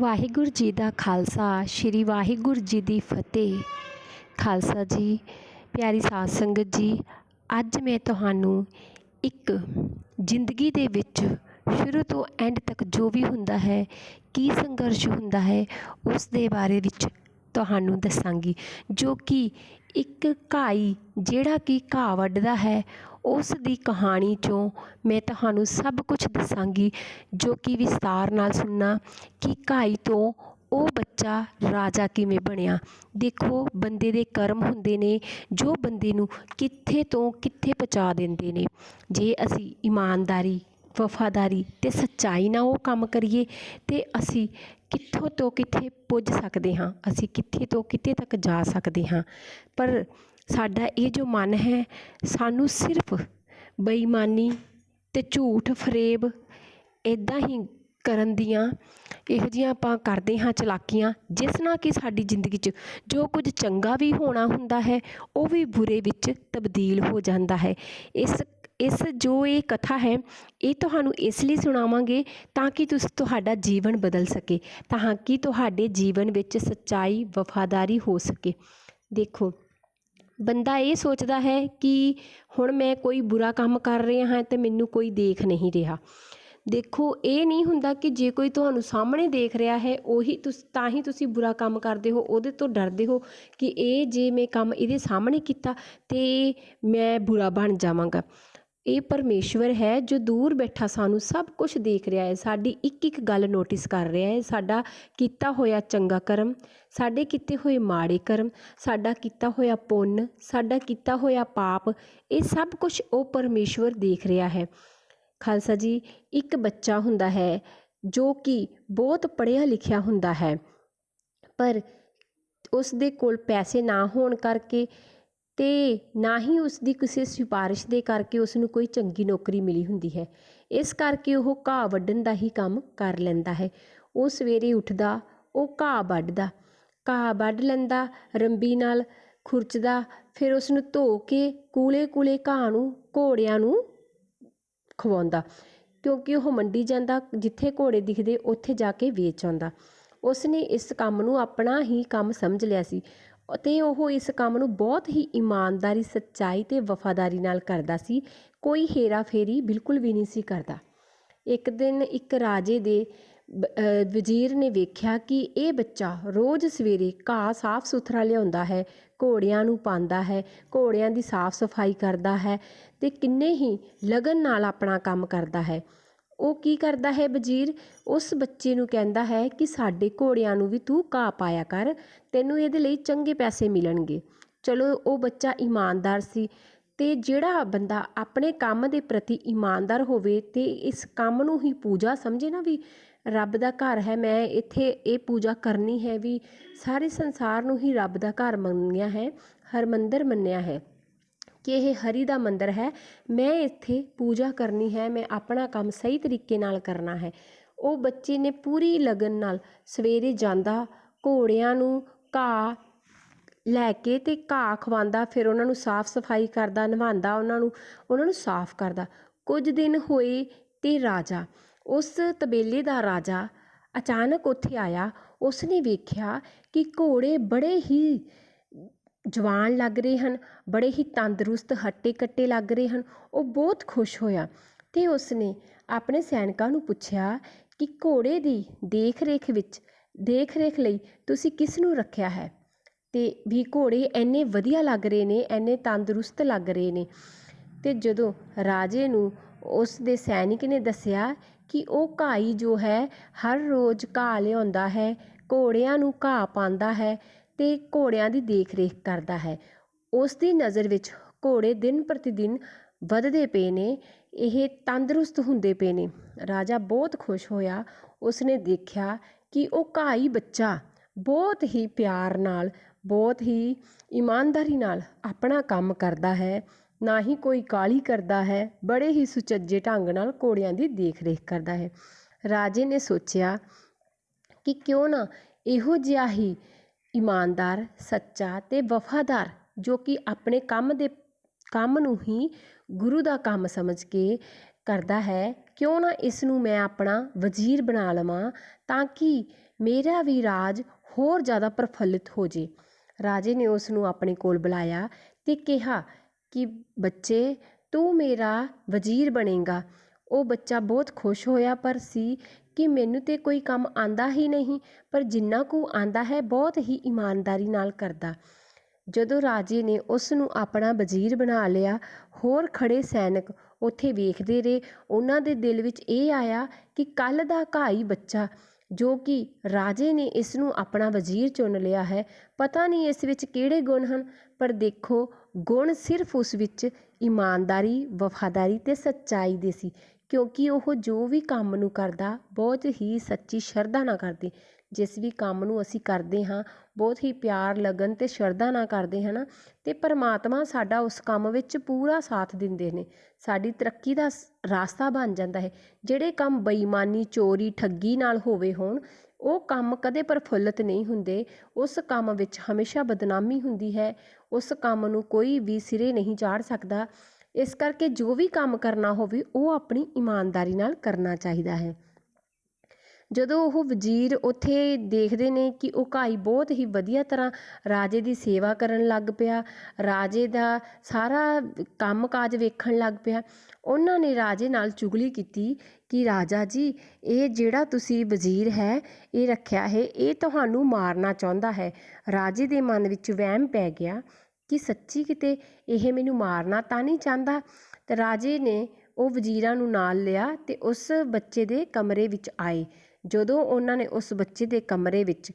ਵਾਹਿਗੁਰੂ ਜੀ ਦਾ ਖਾਲਸਾ, ਸ੍ਰੀ ਵਾਹਿਗੁਰੂ ਜੀ ਦੀ ਫਤਿਹ। ਖਾਲਸਾ ਜੀ, ਪਿਆਰੀ ਸਾਧ ਸੰਗਤ ਜੀ, ਅੱਜ ਮੈਂ ਤੁਹਾਨੂੰ ਇੱਕ ਜ਼ਿੰਦਗੀ ਦੇ ਵਿੱਚ ਸ਼ੁਰੂ ਤੋਂ ਐਂਡ ਤੱਕ ਜੋ ਵੀ ਹੁੰਦਾ ਹੈ, ਕੀ ਸੰਘਰਸ਼ ਹੁੰਦਾ ਹੈ, ਉਸ ਦੇ ਬਾਰੇ ਵਿੱਚ ਤੁਹਾਨੂੰ ਦੱਸਾਂਗੀ। ਜੋ ਕਿ ਇੱਕ ਘਾਈ, ਜਿਹੜਾ ਕਿ ਘਾਹ ਵੱਢਦਾ ਹੈ ਉਸ ਦੀ ਕਹਾਣੀ ਚੋਂ ਮੈਂ ਤੁਹਾਨੂੰ ਸਭ ਕੁਛ ਦੱਸਾਂਗੀ, ਜੋ ਕਿ ਵਿਸਤਾਰ ਨਾਲ ਸੁਣਨਾ, ਕਿ ਘਾਈ ਤੋਂ ਉਹ ਬੱਚਾ ਰਾਜਾ ਕਿਵੇਂ ਬਣਿਆ। ਦੇਖੋ, ਬੰਦੇ ਦੇ ਕਰਮ ਹੁੰਦੇ ਨੇ, ਜੋ ਬੰਦੇ ਨੂੰ ਕਿੱਥੇ ਤੋਂ ਕਿੱਥੇ ਪਹੁੰਚਾ ਦਿੰਦੇ ਨੇ। ਜੇ ਅਸੀਂ ਇਮਾਨਦਾਰੀ, ਵਫਾਦਾਰੀ ਅਤੇ ਸੱਚਾਈ ਨਾਲ ਉਹ ਕੰਮ ਕਰੀਏ, ਤਾਂ ਅਸੀਂ ਕਿੱਥੋਂ ਤੋਂ ਕਿੱਥੇ ਪੁੱਜ ਸਕਦੇ ਹਾਂ? ਅਸੀਂ ਕਿੱਥੇ ਤੋਂ ਕਿੱਥੇ ਤੱਕ ਜਾ ਸਕਦੇ ਹਾਂ? ਪਰ ਸਾਡਾ ਇਹ ਜੋ ਮਨ ਹੈ, ਸਾਨੂੰ ਸਿਰਫ ਬੇਈਮਾਨੀ ਅਤੇ ਝੂਠ ਫਰੇਬ ਇੱਦਾਂ ਹੀ ਕਰਨ ਦੀਆਂ ਇਹੋ ਜਿਹੀਆਂ ਆਪਾਂ ਕਰਦੇ ਹਾਂ ਚਲਾਕੀਆਂ, ਜਿਸ ਨਾਲ ਕਿ ਸਾਡੀ ਜ਼ਿੰਦਗੀ 'ਚ ਜੋ ਕੁਝ ਚੰਗਾ ਵੀ ਹੋਣਾ ਹੁੰਦਾ ਹੈ, ਉਹ ਵੀ ਬੁਰੇ ਵਿੱਚ ਤਬਦੀਲ ਹੋ ਜਾਂਦਾ ਹੈ। ਇਸ ਇਸ ਜੋ ਇਹ ਕਥਾ ਹੈ, ਇਹ ਤੁਹਾਨੂੰ ਇਸ ਲਈ ਸੁਣਾਵਾਂਗੇ ਤਾਂ ਕਿ ਤੁਸੀਂ, ਤੁਹਾਡਾ ਜੀਵਨ ਬਦਲ ਸਕੇ, ਤਾਂ ਕਿ ਤੁਹਾਡੇ ਜੀਵਨ ਵਿੱਚ ਸੱਚਾਈ ਵਫਾਦਾਰੀ ਹੋ ਸਕੇ। ਦੇਖੋ ਬੰਦਾ ਇਹ ਸੋਚਦਾ ਹੈ ਕਿ ਹੁਣ ਮੈਂ ਕੋਈ ਬੁਰਾ ਕੰਮ ਕਰ ਰਿਹਾ ਹਾਂ ਤੇ ਮੈਨੂੰ ਕੋਈ ਦੇਖ ਨਹੀਂ ਰਿਹਾ। ਦੇਖੋ, ਇਹ ਨਹੀਂ ਹੁੰਦਾ ਕਿ ਜੇ ਕੋਈ ਤੁਹਾਨੂੰ ਸਾਹਮਣੇ ਦੇਖ ਰਿਹਾ ਹੈ, ਉਹੀ ਤੁਸ, ਤਾਂ ਹੀ ਤੁਸੀਂ ਬੁਰਾ ਕੰਮ ਕਰਦੇ ਹੋ, ਉਹਦੇ ਤੋਂ ਡਰਦੇ ਹੋ ਕਿ ਇਹ ਜੇ ਮੈਂ ਕੰਮ ਇਹਦੇ ਸਾਹਮਣੇ ਕੀਤਾ ਤਾਂ ਮੈਂ ਬੁਰਾ ਬਣ ਜਾਵਾਂਗਾ। ਇਹ ਪਰਮੇਸ਼ਵਰ ਹੈ ਜੋ ਦੂਰ ਬੈਠਾ ਸਾਨੂੰ ਸਭ ਕੁਛ ਦੇਖ ਰਿਹਾ ਹੈ, ਸਾਡੀ ਇੱਕ ਇੱਕ ਗੱਲ ਨੋਟਿਸ ਕਰ ਰਿਹਾ ਹੈ, ਸਾਡਾ ਕੀਤਾ ਹੋਇਆ ਚੰਗਾ ਕਰਮ, ਸਾਡੇ ਕੀਤੇ ਹੋਏ ਮਾੜੇ ਕਰਮ, ਸਾਡਾ ਕੀਤਾ ਹੋਇਆ ਪੁੰਨ, ਸਾਡਾ ਕੀਤਾ ਹੋਇਆ ਪਾਪ, ਇਹ ਸਭ ਕੁਛ ਉਹ ਪਰਮੇਸ਼ਵਰ ਦੇਖ ਰਿਹਾ ਹੈ। ਖਾਲਸਾ ਜੀ, ਇੱਕ ਬੱਚਾ ਹੁੰਦਾ ਹੈ ਜੋ ਕਿ ਬਹੁਤ ਪੜ੍ਹਿਆ ਲਿਖਿਆ ਹੁੰਦਾ ਹੈ, ਪਰ ਉਸ ਦੇ ਕੋਲ ਪੈਸੇ ਨਾ ਹੋਣ ਕਰਕੇ ਤੇ ਨਾ ਹੀ ਉਸਦੀ ਕਿਸੇ ਸਿਫਾਰਿਸ਼ ਦੇ ਕਰਕੇ ਉਸ ਨੂੰ ਕੋਈ ਚੰਗੀ ਨੌਕਰੀ ਮਿਲੀ ਹੁੰਦੀ ਹੈ। ਇਸ ਕਰਕੇ ਉਹ ਘਾਹ ਵੱਢਣ ਦਾ ਹੀ ਕੰਮ ਕਰ ਲੈਂਦਾ ਹੈ। ਉਹ ਸਵੇਰੇ ਉੱਠਦਾ, ਉਹ ਘਾਹ ਵੱਢਦਾ। ਘਾਹ ਵੱਢ ਲੈਂਦਾ, ਰੰਬੀ ਨਾਲ ਖੁਰਚਦਾ, ਫਿਰ ਉਸ ਨੂੰ ਧੋ ਕੇ ਕੂਲੇ ਕੂਲੇ ਘਾਹ ਨੂੰ, ਘੋੜਿਆਂ ਨੂੰ ਖਵਾਉਂਦਾ। ਕਿਉਂਕਿ ਉਹ ਮੰਡੀ ਜਾਂਦਾ, ਜਿੱਥੇ ਘੋੜੇ ਦਿਖਦੇ, ਉੱਥੇ ਜਾ ਕੇ ਵੇਚ ਆਉਂਦਾ। ਉਸਨੇ ਇਸ ਕੰਮ ਨੂੰ ਆਪਣਾ ਹੀ ਕੰਮ ਸਮਝ ਲਿਆ ਸੀ। ਅਤੇ ਉਹ ਇਸ ਕੰਮ ਨੂੰ ਬਹੁਤ ਹੀ ਇਮਾਨਦਾਰੀ, ਸੱਚਾਈ ਅਤੇ ਵਫਾਦਾਰੀ ਨਾਲ ਕਰਦਾ ਸੀ। ਕੋਈ ਹੇਰਾ ਫੇਰੀ ਬਿਲਕੁਲ ਵੀ ਨਹੀਂ ਸੀ ਕਰਦਾ। ਇੱਕ ਦਿਨ ਇੱਕ ਰਾਜੇ ਦੇ ਵਜ਼ੀਰ ਨੇ ਵੇਖਿਆ ਕਿ ਇਹ ਬੱਚਾ ਰੋਜ਼ ਸਵੇਰੇ ਘਾਹ ਸਾਫ਼ ਸੁਥਰਾ ਲਿਆਉਂਦਾ ਹੈ, ਘੋੜਿਆਂ ਨੂੰ ਪਾਉਂਦਾ ਹੈ, ਘੋੜਿਆਂ ਦੀ ਸਾਫ਼ ਸਫ਼ਾਈ ਕਰਦਾ ਹੈ ਅਤੇ ਕਿੰਨੇ ਹੀ ਲਗਨ ਨਾਲ ਆਪਣਾ ਕੰਮ ਕਰਦਾ ਹੈ। ਉਹ ਕੀ ਕਰਦਾ ਹੈ ਵਜ਼ੀਰ? ਉਸ ਬੱਚੇ ਨੂੰ ਕਹਿੰਦਾ ਹੈ ਕਿ ਸਾਡੇ ਘੋੜਿਆਂ ਨੂੰ ਵੀ ਤੂੰ ਘਾਹ ਪਾਇਆ ਕਰ, ਤੈਨੂੰ ਇਹਦੇ ਲਈ ਚੰਗੇ ਪੈਸੇ ਮਿਲਣਗੇ। ਚਲੋ, ਉਹ ਬੱਚਾ ਇਮਾਨਦਾਰ ਸੀ ਅਤੇ ਜਿਹੜਾ ਬੰਦਾ ਆਪਣੇ ਕੰਮ ਦੇ ਪ੍ਰਤੀ ਇਮਾਨਦਾਰ ਹੋਵੇ ਅਤੇ ਇਸ ਕੰਮ ਨੂੰ ਹੀ ਪੂਜਾ ਸਮਝੇ ਨਾ ਵੀ ਰੱਬ ਦਾ ਘਰ ਹੈ, ਮੈਂ ਇੱਥੇ ਇਹ ਪੂਜਾ ਕਰਨੀ ਹੈ ਵੀ ਸਾਰੇ ਸੰਸਾਰ ਨੂੰ ਹੀ ਰੱਬ ਦਾ ਘਰ ਮੰਨਿਆ ਹੈ, ਹਰਿਮੰਦਰ ਮੰਨਿਆ ਹੈ। ਕਿ ਇਹ ਹਰੀ ਦਾ ਮੰਦਰ ਹੈ। ਮੈਂ ਇੱਥੇ ਪੂਜਾ ਕਰਨੀ ਹੈ। ਮੈਂ ਆਪਣਾ ਕੰਮ ਸਹੀ ਤਰੀਕੇ ਨਾਲ ਕਰਨਾ ਹੈ। ਉਹ ਬੱਚੇ ਨੇ ਪੂਰੀ ਲਗਨ ਨਾਲ ਸਵੇਰੇ ਜਾਂਦਾ, ਘੋੜਿਆਂ ਨੂੰ ਘਾਹ ਲੈ ਕੇ ਅਤੇ ਘਾਹ ਖਵਾਉਂਦਾ, ਫਿਰ ਉਹਨਾਂ ਨੂੰ ਸਾਫ਼ ਸਫ਼ਾਈ ਕਰਦਾ ਨਵਾਉਂਦਾ ਉਹਨਾਂ ਨੂੰ ਉਹਨਾਂ ਨੂੰ ਸਾਫ਼ ਕਰਦਾ। ਕੁਝ ਦਿਨ ਹੋਏ ਅਤੇ ਰਾਜਾ, ਉਸ ਤਬੇਲੇ ਦਾ ਰਾਜਾ ਅਚਾਨਕ ਉੱਥੇ ਆਇਆ। ਉਸਨੇ ਵੇਖਿਆ ਕਿ ਘੋੜੇ ਬੜੇ ਹੀ ਜਵਾਨ ਲੱਗ ਰਹੇ ਹਨ, ਬੜੇ ਹੀ ਤੰਦਰੁਸਤ ਹੱਟੇ ਕੱਟੇ ਲੱਗ ਰਹੇ ਹਨ, ਉਹ ਬਹੁਤ ਖੁਸ਼ ਹੋਇਆ ਅਤੇ ਉਸਨੇ ਆਪਣੇ ਸੈਨਿਕਾਂ ਨੂੰ ਪੁੱਛਿਆ ਕਿ ਘੋੜੇ ਦੀ ਦੇਖ ਰੇਖ ਵਿੱਚ ਦੇਖ ਰੇਖ ਲਈ ਤੁਸੀਂ ਕਿਸ ਨੂੰ ਰੱਖਿਆ ਹੈ? ਅਤੇ ਵੀ ਘੋੜੇ ਇੰਨੇ ਵਧੀਆ ਲੱਗ ਰਹੇ ਨੇ, ਇੰਨੇ ਤੰਦਰੁਸਤ ਲੱਗ ਰਹੇ ਨੇ। ਅਤੇ ਜਦੋਂ ਰਾਜੇ ਨੂੰ ਉਸ ਦੇ ਸੈਨਿਕ ਨੇ ਦੱਸਿਆ ਕਿ ਉਹ ਘਾਈ ਜੋ ਹੈ, ਹਰ ਰੋਜ਼ ਘਾਹ ਲਿਆਉਂਦਾ ਹੈ, ਘੋੜਿਆਂ ਨੂੰ ਘਾਹ ਪਾਉਂਦਾ ਹੈ ਅਤੇ ਘੋੜਿਆਂ ਦੀ ਦੇਖ-ਰੇਖ ਕਰਦਾ ਹੈ। ਉਸ ਦੀ ਨਜ਼ਰ ਵਿੱਚ ਘੋੜੇ ਦਿਨ ਪ੍ਰਤੀ ਦਿਨ ਵੱਧਦੇ ਪਏ ਨੇ, ਇਹ ਤੰਦਰੁਸਤ ਹੁੰਦੇ ਪਏ ਨੇ। ਰਾਜਾ ਬਹੁਤ ਖੁਸ਼ ਹੋਇਆ। ਉਸਨੇ ਦੇਖਿਆ ਕਿ ਉਹ ਘਾਈ ਬੱਚਾ ਬਹੁਤ ਹੀ ਪਿਆਰ ਨਾਲ, ਬਹੁਤ ਹੀ ਇਮਾਨਦਾਰੀ ਨਾਲ ਆਪਣਾ ਕੰਮ ਕਰਦਾ ਹੈ। ਨਾ ਹੀ ਕੋਈ ਕਾਹਲੀ ਕਰਦਾ ਹੈ, ਬੜੇ ਹੀ ਸੁਚੱਜੇ ਢੰਗ ਨਾਲ ਘੋੜਿਆਂ ਦੀ ਦੇਖ-ਰੇਖ ਕਰਦਾ ਹੈ। ਰਾਜੇ ਨੇ ਸੋਚਿਆ ਕਿ ਕਿਉਂ ਨਾ ਇਹੋ ਜਿਹਾ ਹੀ ਇਮਾਨਦਾਰ, ਸੱਚਾ ਅਤੇ ਵਫਾਦਾਰ, ਜੋ ਕਿ ਆਪਣੇ ਕੰਮ ਦੇ, ਕੰਮ ਨੂੰ ਹੀ ਗੁਰੂ ਦਾ ਕੰਮ ਸਮਝ ਕੇ ਕਰਦਾ ਹੈ, ਕਿਉਂ ਨਾ ਇਸ ਨੂੰ ਮੈਂ ਆਪਣਾ ਵਜ਼ੀਰ ਬਣਾ ਲਵਾਂ ਤਾਂ ਕਿ ਮੇਰਾ ਵੀ ਰਾਜ ਹੋਰ ਜ਼ਿਆਦਾ ਪ੍ਰਫੁੱਲਿਤ ਹੋ ਜੇ। ਰਾਜੇ ਨੇ ਉਸ ਨੂੰ ਆਪਣੇ ਕੋਲ ਬੁਲਾਇਆ ਅਤੇ ਕਿਹਾ ਕਿ, ਬੱਚੇ, ਤੂੰ ਮੇਰਾ ਵਜ਼ੀਰ ਬਣੇਗਾ। ਉਹ ਬੱਚਾ ਬਹੁਤ ਖੁਸ਼ ਹੋਇਆ ਪਰ ਸੀ ਕਿ ਮੈਨੂੰ ਤਾਂ ਕੋਈ ਕੰਮ ਆਉਂਦਾ ਹੀ ਨਹੀਂ, ਪਰ ਜਿੰਨਾ ਕੁ ਆਉਂਦਾ ਹੈ ਬਹੁਤ ਹੀ ਇਮਾਨਦਾਰੀ ਨਾਲ ਕਰਦਾ। ਜਦੋਂ ਰਾਜੇ ਨੇ ਉਸ ਨੂੰ ਆਪਣਾ ਵਜ਼ੀਰ ਬਣਾ ਲਿਆ, ਹੋਰ ਖੜ੍ਹੇ ਸੈਨਿਕ ਉੱਥੇ ਵੇਖਦੇ ਰਹੇ। ਉਹਨਾਂ ਦੇ ਦਿਲ ਵਿੱਚ ਇਹ ਆਇਆ ਕਿ ਕੱਲ੍ਹ ਦਾ ਘਾਈ ਬੱਚਾ, ਜੋ ਕਿ ਰਾਜੇ ਨੇ ਇਸ ਨੂੰ ਆਪਣਾ ਵਜ਼ੀਰ ਚੁਣ ਲਿਆ ਹੈ, ਪਤਾ ਨਹੀਂ ਇਸ ਵਿੱਚ ਕਿਹੜੇ ਗੁਣ ਹਨ, ਪਰ ਦੇਖੋ ਗੁਣ ਸਿਰਫ ਉਸ ਵਿੱਚ ਇਮਾਨਦਾਰੀ, ਵਫਾਦਾਰੀ ਅਤੇ ਸੱਚਾਈ ਦੇ ਸੀ। ਕਿਉਂਕਿ ਉਹ ਜੋ ਵੀ ਕੰਮ ਨੂੰ ਕਰਦਾ, ਬਹੁਤ ਹੀ ਸੱਚੀ ਸ਼ਰਧਾ ਨਾਲ ਕਰਦੇ। ਜਿਸ ਵੀ ਕੰਮ ਨੂੰ ਅਸੀਂ ਕਰਦੇ ਹਾਂ, ਬਹੁਤ ਹੀ ਪਿਆਰ, ਲਗਨ ਅਤੇ ਸ਼ਰਧਾ ਨਾਲ ਕਰਦੇ ਹੈ ਨਾ ਅਤੇ ਪਰਮਾਤਮਾ ਸਾਡਾ ਉਸ ਕੰਮ ਵਿੱਚ ਪੂਰਾ ਸਾਥ ਦਿੰਦੇ ਨੇ। ਸਾਡੀ ਤਰੱਕੀ ਦਾ ਸ- ਰਾਸਤਾ ਬਣ ਜਾਂਦਾ ਹੈ। ਜਿਹੜੇ ਕੰਮ ਬੇਈਮਾਨੀ, ਚੋਰੀ, ਠੱਗੀ ਨਾਲ ਹੋਵੇ ਹੋਣ, ਉਹ ਕੰਮ ਕਦੇ ਪ੍ਰਫੁੱਲਿਤ ਨਹੀਂ ਹੁੰਦੇ। ਉਸ ਕੰਮ ਵਿੱਚ ਹਮੇਸ਼ਾ ਬਦਨਾਮੀ ਹੁੰਦੀ ਹੈ। ਉਸ ਕੰਮ ਨੂੰ ਕੋਈ ਵੀ ਸਿਰੇ ਨਹੀਂ ਚਾੜ ਸਕਦਾ। ਇਸ ਕਰਕੇ ਜੋ ਵੀ ਕੰਮ ਕਰਨਾ ਹੋਵੇ, ਉਹ ਆਪਣੀ ਇਮਾਨਦਾਰੀ ਨਾਲ ਕਰਨਾ ਚਾਹੀਦਾ ਹੈ। ਜਦੋਂ ਉਹ ਵਜ਼ੀਰ ਉੱਥੇ ਦੇਖਦੇ ਨੇ ਕਿ ਉਹ ਘਾਈ ਬਹੁਤ ਹੀ ਵਧੀਆ ਤਰ੍ਹਾਂ ਰਾਜੇ ਦੀ ਸੇਵਾ ਕਰਨ ਲੱਗ ਪਿਆ, ਰਾਜੇ ਦਾ ਸਾਰਾ ਕੰਮ ਕਾਜ ਵੇਖਣ ਲੱਗ ਪਿਆ, ਉਹਨਾਂ ਨੇ ਰਾਜੇ ਨਾਲ ਚੁਗਲੀ ਕੀਤੀ ਕਿ, ਰਾਜਾ ਜੀ, ਇਹ ਜਿਹੜਾ ਤੁਸੀਂ ਵਜ਼ੀਰ ਹੈ, ਇਹ ਰੱਖਿਆ ਹੈ, ਇਹ ਤੁਹਾਨੂੰ ਮਾਰਨਾ ਚਾਹੁੰਦਾ ਹੈ। ਰਾਜੇ ਦੇ ਮਨ ਵਿੱਚ ਵਹਿਮ ਪੈ ਗਿਆ ਕਿ ਸੱਚੀ ਕਿਤੇ ਇਹ ਮੈਨੂੰ ਮਾਰਨਾ ਤਾਂ ਨਹੀਂ ਚਾਹੁੰਦਾ। ਤੇ ਰਾਜੇ ਨੇ ਉਹ ਵਜ਼ੀਰਾਂ ਨੂੰ ਨਾਲ ਲਿਆ ਅਤੇ ਉਸ ਬੱਚੇ ਦੇ ਕਮਰੇ ਵਿੱਚ ਆਏ। ਜਦੋਂ ਉਹਨਾਂ ਨੇ ਉਸ ਬੱਚੇ ਦੇ ਕਮਰੇ ਵਿੱਚ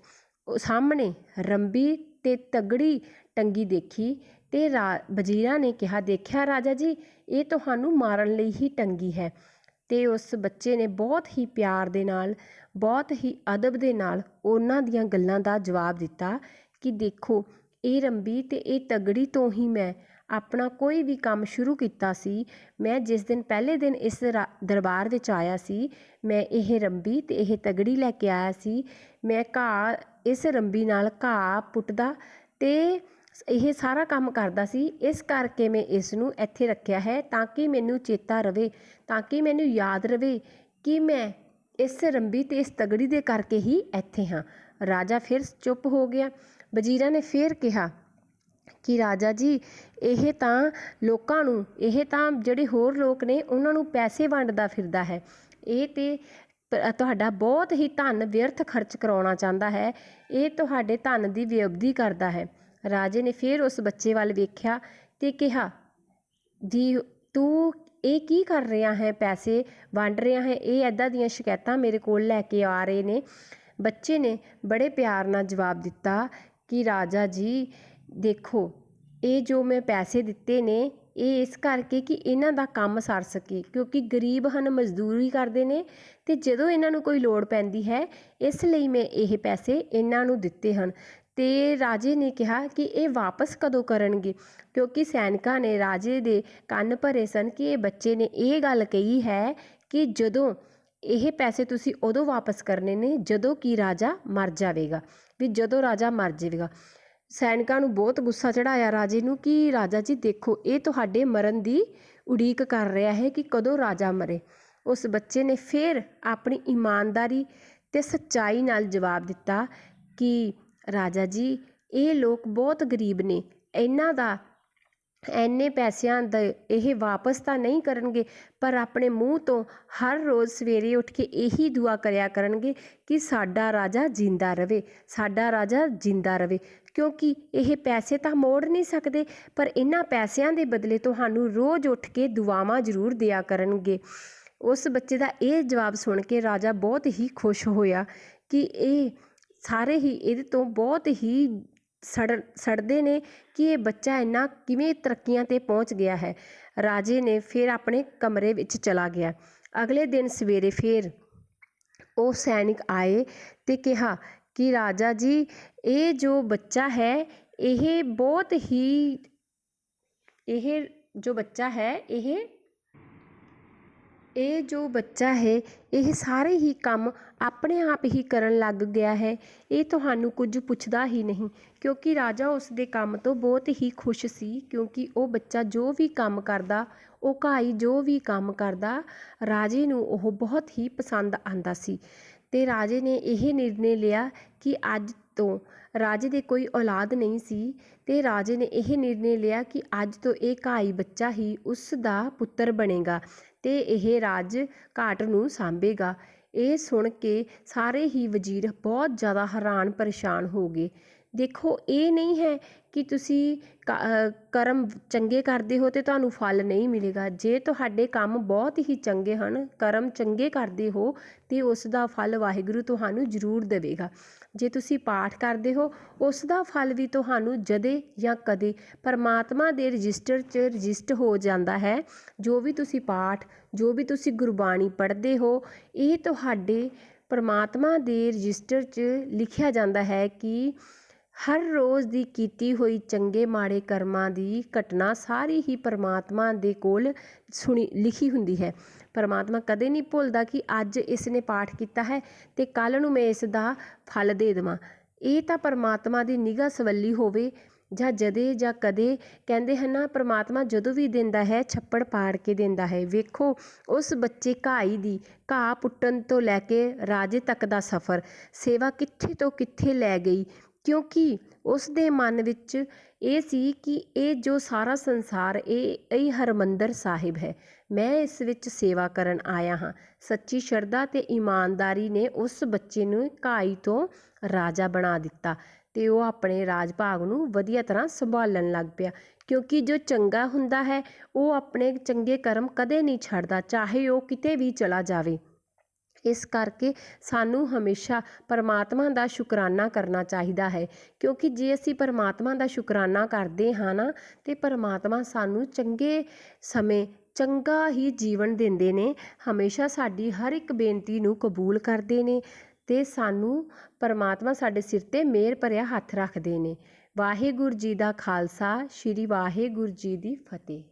ਸਾਹਮਣੇ ਰੰਬੀ ਅਤੇ ਤਗੜੀ ਟੰਗੀ ਦੇਖੀ ਅਤੇ ਰਾ, ਵਜ਼ੀਰਾਂ ਨੇ ਕਿਹਾ, ਦੇਖਿਆ ਰਾਜਾ ਜੀ, ਇਹ ਤੁਹਾਨੂੰ ਮਾਰਨ ਲਈ ਹੀ ਟੰਗੀ ਹੈ। ਅਤੇ ਉਸ ਬੱਚੇ ਨੇ ਬਹੁਤ ਹੀ ਪਿਆਰ ਦੇ ਨਾਲ, ਬਹੁਤ ਹੀ ਅਦਬ ਦੇ ਨਾਲ ਉਹਨਾਂ ਦੀਆਂ ਗੱਲਾਂ ਦਾ ਜਵਾਬ ਦਿੱਤਾ ਕਿ ਦੇਖੋ ਇਹ ਰੰਬੀ ਅਤੇ ਇਹ ਤਗੜੀ ਤੋਂ ਹੀ ਮੈਂ ਆਪਣਾ ਕੋਈ ਵੀ ਕੰਮ ਸ਼ੁਰੂ ਕੀਤਾ ਸੀ। ਮੈਂ ਜਿਸ ਦਿਨ ਪਹਿਲੇ ਦਿਨ ਇਸ ਰਾ- ਦਰਬਾਰ ਵਿੱਚ ਆਇਆ ਸੀ, ਮੈਂ ਇਹ ਰੰਬੀ ਅਤੇ ਇਹ ਤਗੜੀ ਲੈ ਕੇ ਆਇਆ ਸੀ। ਮੈਂ ਘਾਹ, ਇਸ ਰੰਬੀ ਨਾਲ ਘਾਹ ਪੁੱਟਦਾ ਅਤੇ ਇਹ ਸਾਰਾ ਕੰਮ ਕਰਦਾ ਸੀ। ਇਸ ਕਰਕੇ ਮੈਂ ਇਸ ਨੂੰ ਇੱਥੇ ਰੱਖਿਆ ਹੈ ਤਾਂ ਕਿ ਮੈਨੂੰ ਚੇਤਾ ਰਹੇ ਤਾਂ ਕਿ ਮੈਨੂੰ ਯਾਦ ਰਹੇ ਕਿ ਮੈਂ ਇਸ ਰੰਬੀ ਅਤੇ ਇਸ ਤਗੜੀ ਦੇ ਕਰਕੇ ਹੀ ਇੱਥੇ ਹਾਂ। ਰਾਜਾ ਫਿਰ ਚੁੱਪ ਹੋ ਗਿਆ। ਵਜ਼ੀਰਾਂ ਨੇ ਫਿਰ ਕਿਹਾ ਕਿ ਰਾਜਾ ਜੀ, ਇਹ ਤਾਂ ਲੋਕਾਂ ਨੂੰ, ਇਹ ਤਾਂ ਜਿਹੜੇ ਹੋਰ ਲੋਕ ਨੇ, ਉਹਨਾਂ ਨੂੰ ਪੈਸੇ ਵੰਡਦਾ ਫਿਰਦਾ ਹੈ। ਇਹ ਤੇ ਤੁਹਾਡਾ ਬਹੁਤ ਹੀ ਧਨ ਵਿਅਰਥ ਖਰਚ ਕਰਾਉਣਾ ਚਾਹੁੰਦਾ ਹੈ। ਇਹ ਤੁਹਾਡੇ ਧਨ ਦੀ ਵਿਅਬਧੀ ਕਰਦਾ ਹੈ। ਰਾਜੇ ਨੇ ਫਿਰ ਉਸ ਬੱਚੇ ਵੱਲ ਵੇਖਿਆ ਤੇ ਕਿਹਾ, ਜੀ, ਤੂੰ ਇਹ ਕੀ ਕਰ ਰਿਹਾ ਹੈ? ਪੈਸੇ ਵੰਡ ਰਿਹਾ ਹੈ? ਇਹ ਐਦਾਂ ਦੀਆਂ ਸ਼ਿਕਾਇਤਾਂ ਮੇਰੇ ਕੋਲ ਲੈ ਕੇ ਆ ਰਹੇ ਨੇ। ਬੱਚੇ ਨੇ ਬੜੇ ਪਿਆਰ ਨਾਲ ਜਵਾਬ ਦਿੱਤਾ ਕਿ ਰਾਜਾ ਜੀ, ਦੇਖੋ, ਇਹ ਜੋ ਮੈਂ ਪੈਸੇ ਦਿੱਤੇ ਨੇ, ਇਹ ਇਸ ਕਰਕੇ ਕਿ ਇਹਨਾਂ ਦਾ ਕੰਮ ਸਰ ਸਕੇ, ਕਿਉਂਕਿ ਗਰੀਬ ਹਨ, ਮਜ਼ਦੂਰੀ ਕਰਦੇ ਨੇ ਅਤੇ ਜਦੋਂ ਇਹਨਾਂ ਨੂੰ ਕੋਈ ਲੋੜ ਪੈਂਦੀ ਹੈ, ਇਸ ਲਈ ਮੈਂ ਇਹ ਪੈਸੇ ਇਹਨਾਂ ਨੂੰ ਦਿੱਤੇ ਹਨ। ਅਤੇ ਰਾਜੇ ਨੇ ਕਿਹਾ ਕਿ ਇਹ ਵਾਪਸ ਕਦੋਂ ਕਰਨਗੇ? ਕਿਉਂਕਿ ਸੈਨਿਕਾਂ ਨੇ ਰਾਜੇ ਦੇ ਕੰਨ ਭਰੇ ਸਨ ਕਿ ਇਹ ਬੱਚੇ ਨੇ ਇਹ ਗੱਲ ਕਹੀ ਹੈ ਕਿ ਜਦੋਂ ਇਹ ਪੈਸੇ ਤੁਸੀਂ ਉਦੋਂ ਵਾਪਸ ਕਰਨੇ ਨੇ, ਜਦੋਂ ਕਿ ਰਾਜਾ ਮਰ ਜਾਵੇਗਾ। ਵੀ ਜਦੋਂ ਰਾਜਾ ਮਰ ਜਾਵੇਗਾ। ਸੈਨਿਕਾਂ ਨੂੰ ਬਹੁਤ ਗੁੱਸਾ ਚੜ੍ਹਾਇਆ ਰਾਜੇ ਨੂੰ ਕਿ ਰਾਜਾ ਜੀ ਦੇਖੋ, ਇਹ ਤੁਹਾਡੇ ਮਰਨ ਦੀ ਉਡੀਕ ਕਰ ਰਿਹਾ ਹੈ ਕਿ ਕਦੋਂ ਰਾਜਾ ਮਰੇ। ਉਸ ਬੱਚੇ ਨੇ ਫਿਰ ਆਪਣੀ ਇਮਾਨਦਾਰੀ ਅਤੇ ਸੱਚਾਈ ਨਾਲ ਜਵਾਬ ਦਿੱਤਾ ਕਿ ਰਾਜਾ ਜੀ, ਇਹ ਲੋਕ ਬਹੁਤ ਗਰੀਬ ਨੇ। ਇਹਨਾਂ ਦਾ ਇੰਨੇ ਪੈਸਿਆਂ ਦਾ ਇਹ ਵਾਪਸ ਤਾਂ ਨਹੀਂ ਕਰਨਗੇ, ਪਰ ਆਪਣੇ ਮੂੰਹ ਤੋਂ ਹਰ ਰੋਜ਼ ਸਵੇਰੇ ਉੱਠ ਕੇ ਇਹੀ ਦੁਆ ਕਰਿਆ ਕਰਨਗੇ ਕਿ ਸਾਡਾ ਰਾਜਾ ਜਿੰਦਾ ਰਵੇ, ਸਾਡਾ ਰਾਜਾ ਜਿੰਦਾ ਰਵੇ। ਕਿਉਂਕਿ ਇਹ ਪੈਸੇ ਤਾਂ ਮੋੜ ਨਹੀਂ ਸਕਦੇ, ਪਰ ਇਹਨਾਂ ਪੈਸਿਆਂ ਦੇ ਬਦਲੇ ਤੁਹਾਨੂੰ ਰੋਜ਼ ਉੱਠ ਕੇ ਦੁਆਵਾਂ ਜ਼ਰੂਰ ਦਿਆ ਕਰਨਗੇ। ਉਸ ਬੱਚੇ ਦਾ ਇਹ ਜਵਾਬ ਸੁਣ ਕੇ ਰਾਜਾ ਬਹੁਤ ਹੀ ਖੁਸ਼ ਹੋਇਆ ਕਿ ਇਹ ਸਾਰੇ ਹੀ ਇਹਦੇ ਤੋਂ ਬਹੁਤ ਹੀ ਸੜ ਸੜਦੇ ਨੇ ਕਿ ਇਹ ਬੱਚਾ ਇੰਨਾ ਕਿਵੇਂ ਤਰੱਕੀਆਂ ਤੇ ਪਹੁੰਚ ਗਿਆ ਹੈ ਰਾਜੇ ਨੇ ਫਿਰ ਆਪਣੇ ਕਮਰੇ ਵਿੱਚ ਚਲਾ ਗਿਆ ਅਗਲੇ ਦਿਨ ਸਵੇਰੇ ਫਿਰ ਉਹ ਸੈਨਿਕ ਆਏ ਤੇ ਕਿਹਾ ਕਿ ਰਾਜਾ ਜੀ ਇਹ ਜੋ ਬੱਚਾ ਹੈ ਇਹ ਬਹੁਤ ਹੀ ਇਹ ਜੋ ਬੱਚਾ ਹੈ ਇਹ ਇਹ ਜੋ ਬੱਚਾ ਹੈ, ਇਹ ਸਾਰੇ ਹੀ ਕੰਮ ਆਪਣੇ ਆਪ ਹੀ ਕਰਨ ਲੱਗ ਗਿਆ ਹੈ। ਇਹ ਤੁਹਾਨੂੰ ਕੁਝ ਪੁੱਛਦਾ ਹੀ ਨਹੀਂ, ਕਿਉਂਕਿ ਰਾਜਾ ਉਸ ਦੇ ਕੰਮ ਤੋਂ ਬਹੁਤ ਹੀ ਖੁਸ਼ ਸੀ, ਕਿਉਂਕਿ ਉਹ ਬੱਚਾ ਜੋ ਵੀ ਕੰਮ ਕਰਦਾ, ਉਹ ਘਾਈ ਜੋ ਵੀ ਕੰਮ ਕਰਦਾ, ਰਾਜੇ ਨੂੰ ਉਹ ਬਹੁਤ ਹੀ ਪਸੰਦ ਆਉਂਦਾ ਸੀ। ਅਤੇ ਰਾਜੇ ਨੇ ਇਹ ਨਿਰਣੇ ਲਿਆ ਕਿ ਅੱਜ ਤੋਂ ਰਾਜੇ ਦੇ ਕੋਈ ਔਲਾਦ ਨਹੀਂ ਸੀ। ਅਤੇ ਰਾਜੇ ਨੇ ਇਹ ਨਿਰਣੇ ਲਿਆ ਕਿ ਅੱਜ ਤੋਂ ਇਹ ਘਾਈ ਬੱਚਾ ਹੀ ਉਸ ਦਾ ਪੁੱਤਰ ਬਣੇਗਾ। ਅਤੇ ਇਹ ਰਾਜ ਘਾਟ ਨੂੰ ਸਾਂਭੇਗਾ। ਇਹ ਸੁਣ ਕੇ ਸਾਰੇ ਹੀ ਵਜ਼ੀਰ ਬਹੁਤ ਜ਼ਿਆਦਾ ਹੈਰਾਨ ਪਰੇਸ਼ਾਨ ਹੋ ਗਏ। ਦੇਖੋ, ਇਹ ਨਹੀਂ ਹੈ ਕਿ ਤੁਸੀਂ ਕ- ਕਰਮ ਚੰਗੇ ਕਰਦੇ ਹੋ ਤੇ ਤੁਹਾਨੂੰ ਫਲ ਨਹੀਂ ਮਿਲੇਗਾ। ਜੇ ਤੁਹਾਡੇ ਕੰਮ ਬਹੁਤ ਹੀ ਚੰਗੇ ਹਨ, ਕਰਮ ਚੰਗੇ ਕਰਦੇ ਹੋ ਤਾਂ ਉਸ ਦਾ ਫਲ ਵਾਹਿਗੁਰੂ ਤੁਹਾਨੂੰ ਜ਼ਰੂਰ ਦੇਵੇਗਾ। ਜੇ ਤੁਸੀਂ ਪਾਠ ਕਰਦੇ ਹੋ, ਉਸ ਦਾ ਫਲ ਵੀ ਤੁਹਾਨੂੰ ਜਦੇ ਜਾਂ ਕਦੇ ਪਰਮਾਤਮਾ ਦੇ ਰਜਿਸਟਰ 'ਚ ਰਜਿਸਟ ਹੋ ਜਾਂਦਾ ਹੈ। ਜੋ ਵੀ ਤੁਸੀਂ ਪਾਠ, ਜੋ ਵੀ ਤੁਸੀਂ ਗੁਰਬਾਣੀ ਪੜ੍ਹਦੇ ਹੋ, ਇਹ ਤੁਹਾਡੇ ਪਰਮਾਤਮਾ ਦੇ ਰਜਿਸਟਰ 'ਚ ਲਿਖਿਆ ਜਾਂਦਾ ਹੈ ਕਿ ਹਰ ਰੋਜ਼ ਦੀ ਕੀਤੀ ਹੋਈ ਚੰਗੇ ਮਾੜੇ ਕਰਮਾਂ ਦੀ ਘਟਨਾ ਸਾਰੀ ਹੀ ਪਰਮਾਤਮਾ ਦੇ ਕੋਲ ਸੁਣੀ, ਲਿਖੀ ਹੁੰਦੀ ਹੈ। ਪਰਮਾਤਮਾ ਕਦੇ ਨਹੀਂ ਭੁੱਲਦਾ ਕਿ ਅੱਜ ਇਸ ਨੇ ਪਾਠ ਕੀਤਾ ਹੈ ਅਤੇ ਕੱਲ੍ਹ ਨੂੰ ਮੈਂ ਇਸ ਦਾ ਫਲ ਦੇ ਦੇਵਾਂ। ਇਹ ਤਾਂ ਪਰਮਾਤਮਾ ਦੀ ਨਿਗਾਹ ਸਵੱਲੀ ਹੋਵੇ, ਜਾਂ ਜਦੇ ਜਾਂ ਕਦੇ। ਕਹਿੰਦੇ ਹਨ ਨਾ, ਪਰਮਾਤਮਾ ਜਦੋਂ ਵੀ ਦਿੰਦਾ ਹੈ, ਛੱਪੜ ਪਾੜ ਕੇ ਦਿੰਦਾ ਹੈ। ਵੇਖੋ, ਉਸ ਬੱਚੇ ਘਾਈ ਦੀ ਘਾਹ ਪੁੱਟਣ ਤੋਂ ਲੈ ਕੇ ਰਾਜੇ ਤੱਕ ਦਾ ਸਫ਼ਰ। ਸੇਵਾ ਕਿੱਥੇ ਤੋਂ ਕਿੱਥੇ ਲੈ ਗਈ? ਕਿਉਂਕਿ ਉਸ ਦੇ ਮਨ ਵਿੱਚ ਇਹ ਸੀ ਕਿ ਇਹ ਜੋ ਸਾਰਾ ਸੰਸਾਰ, ਇਹ ਇਹ ਹਰਮੰਦਰ ਸਾਹਿਬ ਹੈ। ਮੈਂ ਇਸ ਵਿੱਚ ਸੇਵਾ ਕਰਨ ਆਇਆ ਹਾਂ। ਸੱਚੀ ਸ਼ਰਧਾ ਅਤੇ ਇਮਾਨਦਾਰੀ ਨੇ ਉਸ ਬੱਚੇ ਨੂੰ ਘਾਈ ਤੋਂ ਰਾਜਾ ਬਣਾ ਦਿੱਤਾ ਅਤੇ ਉਹ ਆਪਣੇ ਰਾਜ ਭਾਗ ਨੂੰ ਵਧੀਆ ਤਰ੍ਹਾਂ ਸੰਭਾਲਣ ਲੱਗ ਪਿਆ। ਕਿਉਂਕਿ ਜੋ ਚੰਗਾ ਹੁੰਦਾ ਹੈ, ਉਹ ਆਪਣੇ ਚੰਗੇ ਕਰਮ ਕਦੇ ਨਹੀਂ ਛੱਡਦਾ, ਚਾਹੇ ਉਹ ਕਿਤੇ ਵੀ ਚਲਾ ਜਾਵੇ। ਇਸ ਕਰਕੇ ਸਾਨੂੰ ਹਮੇਸ਼ਾ ਪਰਮਾਤਮਾ ਦਾ ਸ਼ੁਕਰਾਨਾ ਕਰਨਾ ਚਾਹੀਦਾ ਹੈ। ਕਿਉਂਕਿ ਜੇ ਅਸੀਂ ਪਰਮਾਤਮਾ ਦਾ ਸ਼ੁਕਰਾਨਾ ਕਰਦੇ ਹਾਂ ਨਾ, ਤਾਂ ਪਰਮਾਤਮਾ ਸਾਨੂੰ ਚੰਗੇ ਸਮੇਂ ਚੰਗਾ ਹੀ ਜੀਵਨ ਦਿੰਦੇ ਨੇ, ਹਮੇਸ਼ਾ ਸਾਡੀ ਹਰ ਇੱਕ ਬੇਨਤੀ ਨੂੰ ਕਬੂਲ ਕਰਦੇ ਨੇ ਅਤੇ ਸਾਨੂੰ ਪਰਮਾਤਮਾ ਸਾਡੇ ਸਿਰ ਤੇ ਮਿਹਰ ਭਰਿਆ ਹੱਥ ਰੱਖਦੇ ਨੇ। ਵਾਹਿਗੁਰੂ ਜੀ ਦਾ ਖਾਲਸਾ, ਸ੍ਰੀ ਵਾਹਿਗੁਰੂ ਜੀ ਦੀ ਫਤਿਹ।